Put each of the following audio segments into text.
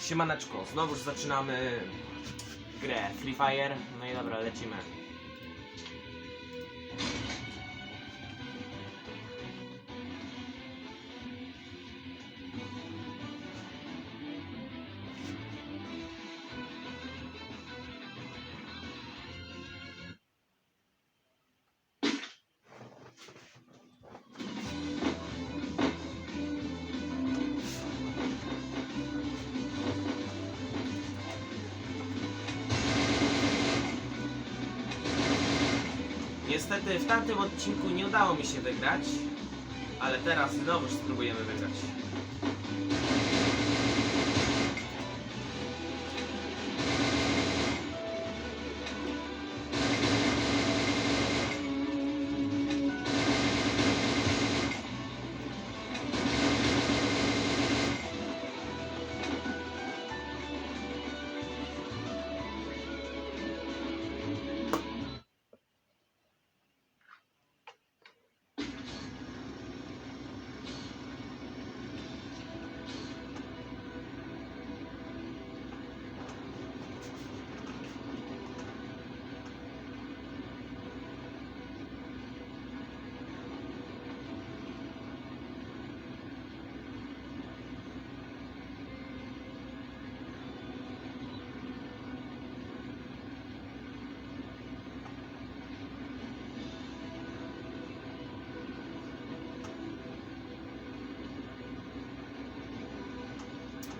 Siemaneczko, znowuż zaczynamy grę Free Fire. No i dobra, lecimy. Niestety w tamtym odcinku nie udało mi się wygrać, ale teraz znowuż spróbujemy wygrać.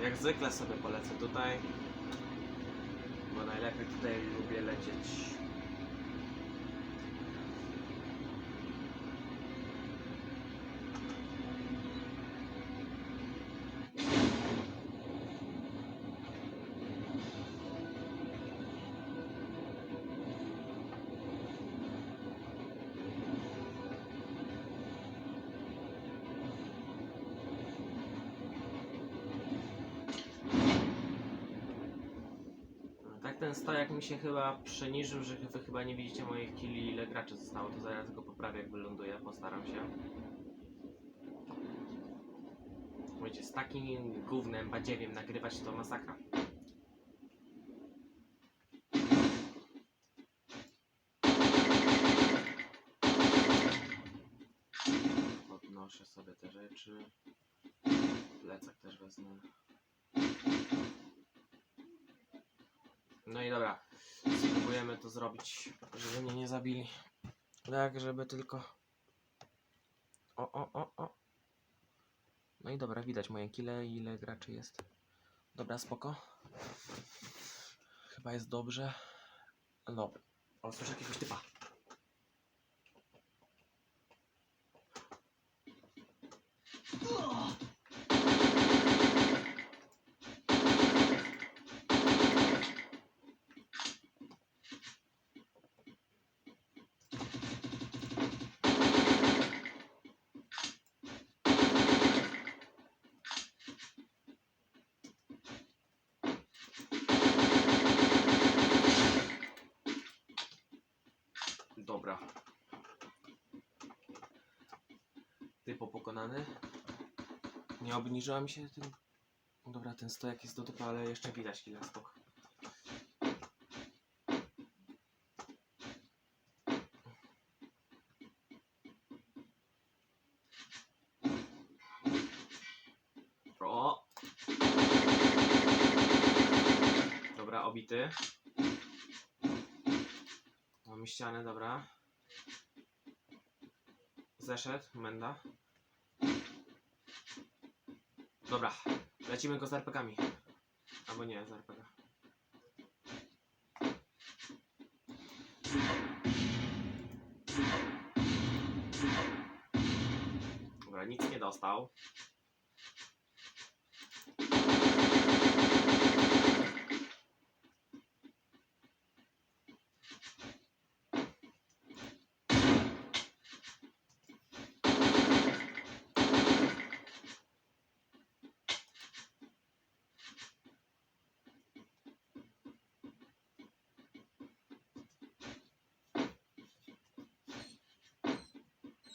Jak zwykle sobie polecę tutaj, bo najlepiej tutaj lubię lecieć. Tak ten stojak mi się chyba przeniżył, że wy chyba nie widzicie moich killi, ile graczy zostało, to zaraz go poprawię jak wyląduję, postaram się. Wiecie, z takim gównem, badziewiem nagrywać to masakra. Podnoszę sobie te rzeczy. Plecak też wezmę. No i dobra, spróbujemy to zrobić, żeby mnie nie zabili. Tak, żeby tylko... O, o, o, o. No i dobra, widać moje kile i ile graczy jest. Dobra, spoko. Chyba jest dobrze. Dobra. O, słyszę jakiegoś typa. Dobra. Typo pokonany. Nie obniżyła mi się ten... Dobra, ten stojak jest do dupy, ale jeszcze widać chwilę, spoko. O! Dobra, obity. Mamy ścianę, dobra. Zeszedł, menda. Dobra, lecimy go z RPGami. Albo nie, z RPG. Dobra, nic nie dostał.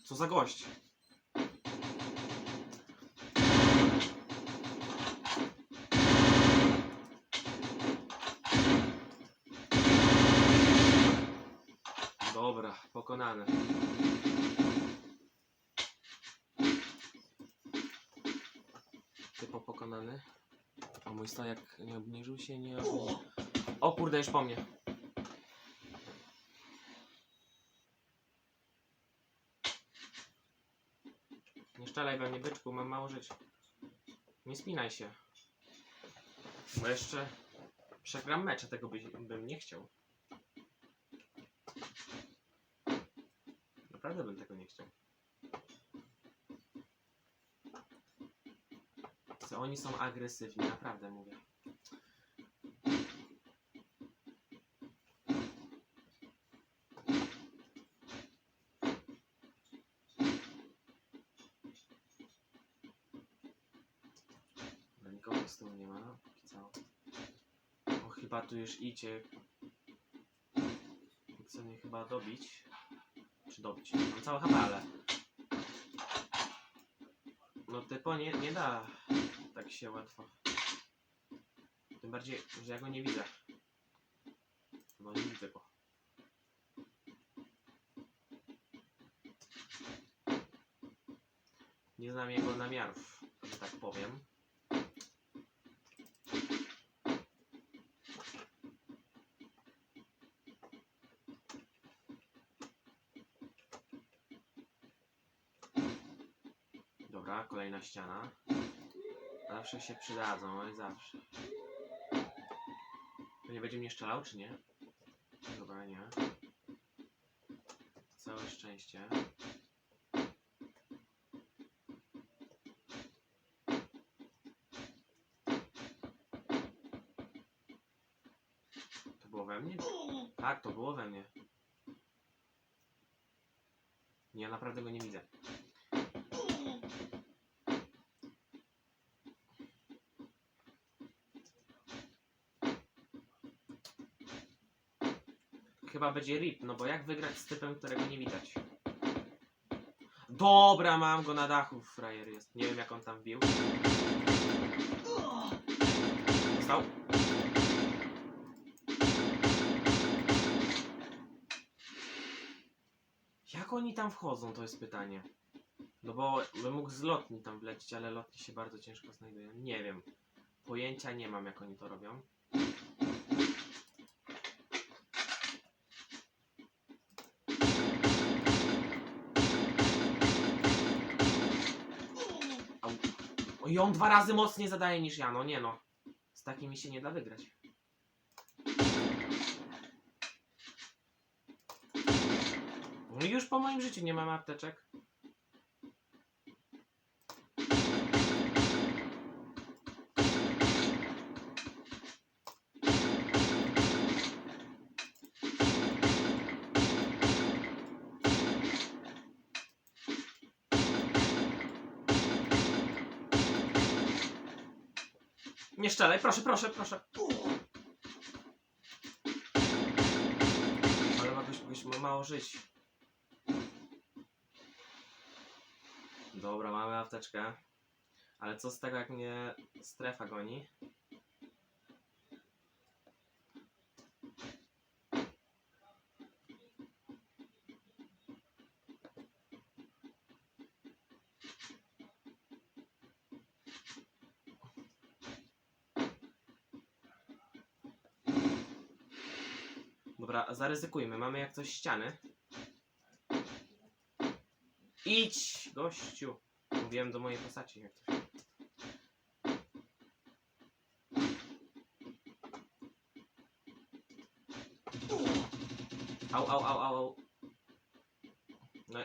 Co za gość? Dobra, pokonane. Typo pokonany. A mój stojak nie obniżył się, nie obniżył. O kurde, już po mnie. Nie szczelaj we mnie, byczku, mam mało żyć. Nie spinaj się. Bo jeszcze przegram mecz, a tego by, bym nie chciał. Naprawdę bym tego nie chciał. Oni są agresywni, naprawdę mówię. No nikogo z tyłu nie ma, póki co. O, chyba tu już idzie. Chce mnie chyba dobić. Czy dobić? Mam całe HP, ale... No typo nie, nie da tak się łatwo. Tym bardziej, że ja go nie widzę. Bo nie widzę go. Nie znam jego namiarów, że tak powiem. Dobra, kolejna ściana. Zawsze się przydadzą, ale zawsze. To nie będzie mnie szczelał, czy nie? Dobra, nie. Całe szczęście. To było we mnie? Tak, to było we mnie. Nie, ja naprawdę go nie widzę. Chyba będzie rip, no bo jak wygrać z typem, którego nie widać? Dobra, mam go na dachu, frajer jest. Nie wiem jak on tam wbił. Dostał? Jak oni tam wchodzą, to jest pytanie. No bo bym mógł z lotni tam wlecieć, ale lotni się bardzo ciężko znajdują. Nie wiem. Pojęcia nie mam, jak oni to robią. I on dwa razy mocniej zadaje niż ja, no nie no. Z takimi się nie da wygrać. No już po moim życiu nie mam apteczek. Nie szczelaj, proszę, proszę, proszę. Ale ma goś, goś ma mało żyć. Dobra, mamy apteczkę. Ale co z tego, jak mnie strefa goni? Dobra, zaryzykujmy. Mamy jak coś ściany. Idź, gościu. Mówiłem do mojej postaci jak coś. Au, au, au, au, au. No.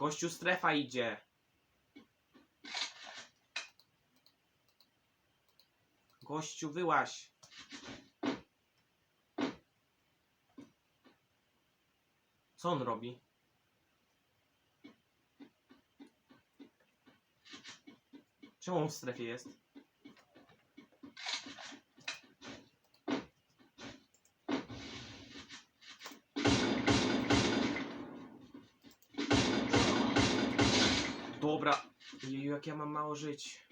Gościu, strefa idzie. Gościu, wyłaś. Co on robi? Czemu on w strefie jest? Dobra. Jeju, jak ja mam mało żyć.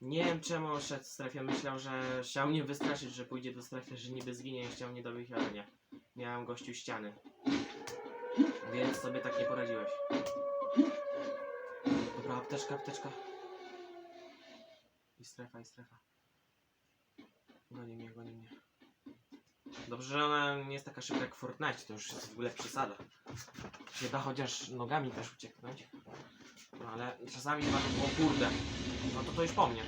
Nie wiem czemu szedł w strefie. Myślał, że chciał mnie wystraszyć, że pójdzie do strefy, że niby zginie i chciał mnie dobić, ale nie. Miałem gościu ściany. Więc sobie tak nie poradziłeś. Dobra, apteczka, apteczka. I strefa, i strefa. Goni mnie, goni mnie. Dobrze, że ona nie jest taka szybka jak Fortnite, to już jest w ogóle przesada. Się da chociaż nogami też ucieknąć. No ale czasami chyba... O kurde! No to to już po mnie.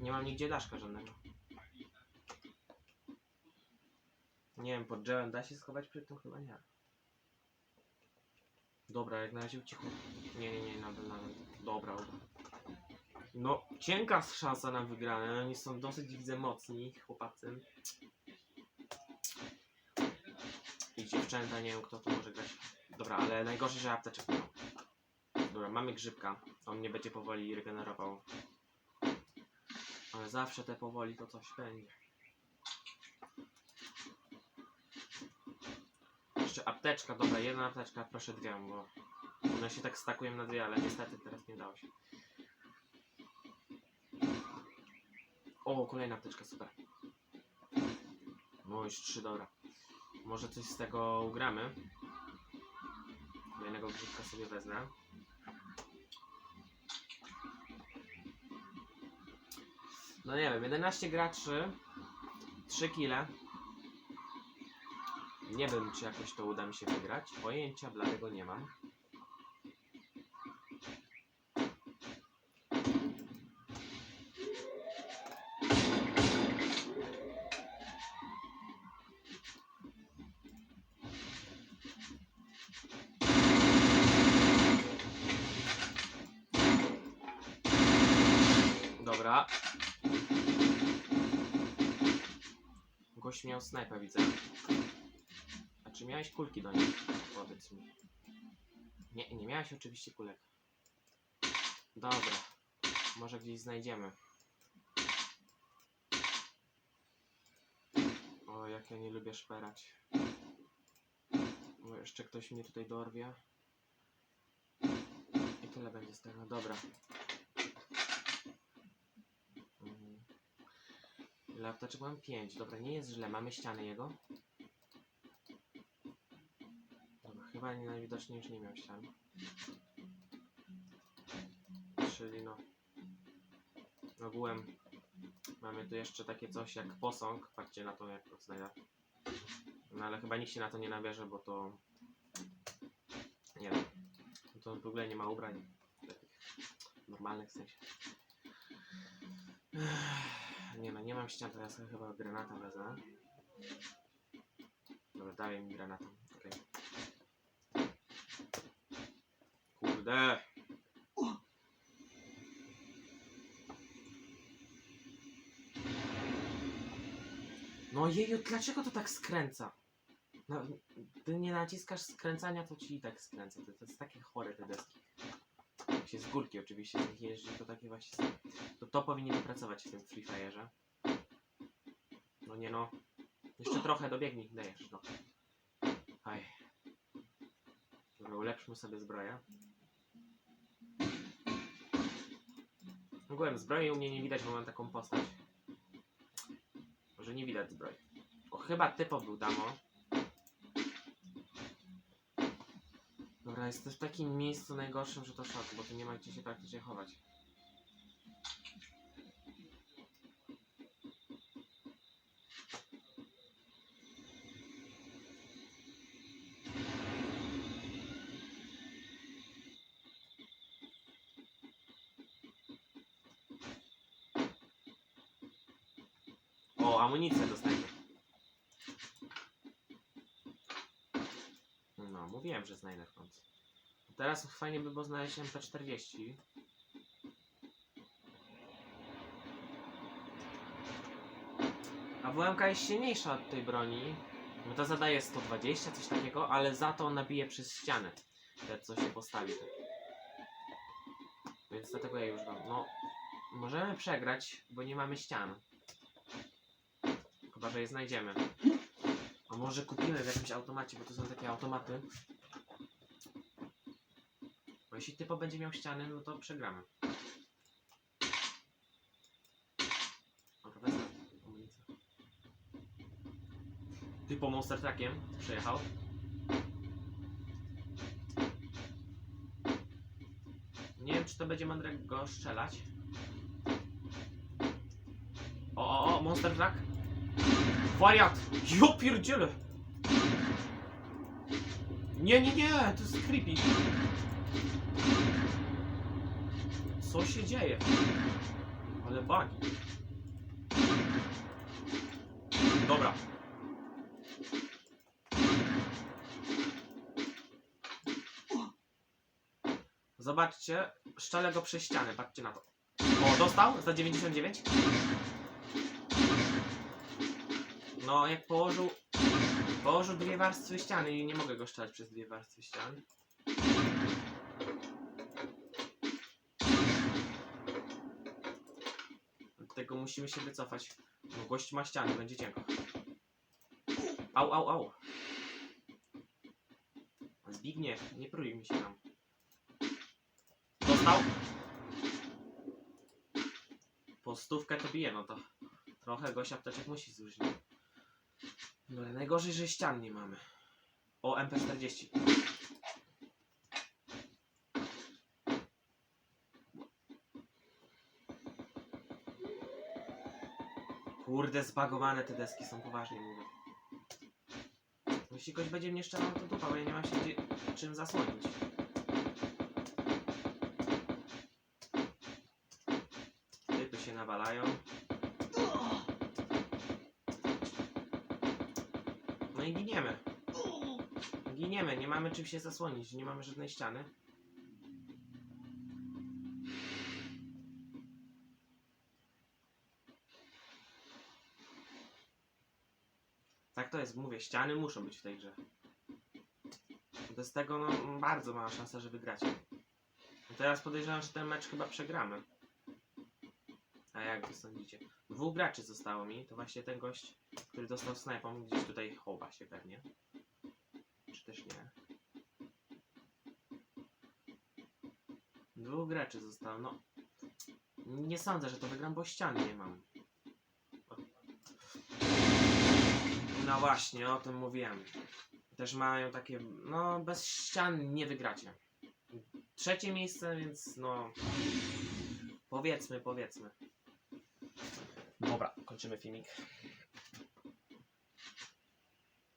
Nie mam nigdzie daszka żadnego. Nie wiem, pod drzewem da się schować przed tym? Chyba nie. Dobra, jak na razie cicho. Nie, nie, nie, nadal, nadal. Dobra, dobra. No, cienka szansa na wygrane. Oni są dosyć, widzę, mocni, chłopacy. Dziewczęta, nie wiem kto tu może grać. Dobra, ale najgorsze, że apteczek nie. Dobra, mamy grzybka. On mnie będzie powoli regenerował. Ale zawsze te powoli to coś będzie. Jeszcze apteczka, dobra, jedna apteczka, proszę dwie, bo one się tak stakują na dwie, ale niestety teraz nie dało się. O, kolejna apteczka, super. No już trzy, dobra. Może coś z tego ugramy. Kolejnego grzybka sobie wezmę. No nie wiem, 11 graczy, 3 kile. Nie wiem, czy jakoś to uda mi się wygrać. Pojęcia dlatego nie mam. Miał snajpę, widzę. A czy miałeś kulki do niej? Powiedz mi. Nie, nie miałeś oczywiście kulek. Dobra. Może gdzieś znajdziemy. O, jak ja nie lubię szperać. Bo jeszcze ktoś mnie tutaj dorwie. I tyle będzie z tego. Dobra. Ile apteczek mam? 5. Dobra, nie jest źle. Mamy ściany jego. Dobra, chyba nie najwidoczniej już nie miał ścian. Czyli no... Ogółem mamy tu jeszcze takie coś jak posąg. Patrzcie na to, jak to znajdę. No ale chyba nikt się na to nie nabierze, bo to... Nie wiem. To w ogóle nie ma ubrań. Takich normalnych w sensie. Ech, Nie no, nie mam ścian, teraz chyba granata wezmę. Dobra, daj mi granatę. Okej. Kurde. No jeju, dlaczego to tak skręca? No, ty nie naciskasz skręcania, to ci i tak skręca. To, to jest takie chore te deski. Jak się z górki oczywiście z jeździ, to takie właśnie są. To to powinien pracować w tym Free Fire'ze. No nie no. Jeszcze trochę dobiegnij, dajesz no. Aj. Dobra, ulepszmy sobie zbroję. Ogółem zbroi u mnie nie widać, bo mam taką postać. Może nie widać zbroi. O, chyba typo był damo. Dobra, jestem w takim miejscu najgorszym, że to szok, bo tu nie ma gdzie się praktycznie chować. O, amunicję dostajemy. No, mówiłem, że znajdę w końcu. Teraz fajnie by było znaleźć MP40. A WMK jest silniejsza od tej broni. No to zadaje 120, coś takiego, ale za to nabije przez ścianę. Te co się postawi. Więc dlatego ja już mam. No, możemy przegrać, bo nie mamy ścian. Chyba, że je znajdziemy. A może kupimy w jakimś automacie, bo to są takie automaty. Bo jeśli typo będzie miał ściany, no to przegramy. Wezmę amunicję. Typo Monster Truckiem przejechał. Nie wiem, czy to będzie mądre go strzelać. O, o, o, Monster Truck. Wariat! Jo pierdziele! Nie, nie, nie, to jest creepy. Co się dzieje? Ale bani. Dobra. Zobaczcie, szczelę go przez ścianę, patrzcie na to. O, dostał za 99. No, jak położył, położył dwie warstwy ściany i nie mogę go szczelać przez dwie warstwy ścian. Dlatego musimy się wycofać. No, gość ma ściany, będzie cienko. Au, au, au. Zbigniew, nie prój mi się tam. Dostał? Po stówkę to bije, no to trochę gość apteczek musi zużyć. No ale najgorzej, że ścian nie mamy. O, MP40. Kurde, zbagowane te deski są, poważnie mówię. Jeśli ktoś będzie mnie szczerał, to dupa, bo ja nie mam się czym zasłonić. Typy się nawalają. No i giniemy. Giniemy, nie mamy czym się zasłonić, nie mamy żadnej ściany. Jest, mówię, ściany muszą być w tej grze. Bez tego, no, bardzo mała szansa, że wygracie. No teraz podejrzewam, że ten mecz chyba przegramy. A jak wy sądzicie? Dwóch graczy zostało mi, to właśnie ten gość, który dostał snajpą, gdzieś tutaj chowa się pewnie. Czy też nie? Dwóch graczy zostało, no. Nie sądzę, że to wygram, bo ścian nie mam. No właśnie, o tym mówiłem. Też mają takie, no bez ścian nie wygracie. Trzecie miejsce, więc no... Powiedzmy, powiedzmy. Dobra, kończymy filmik.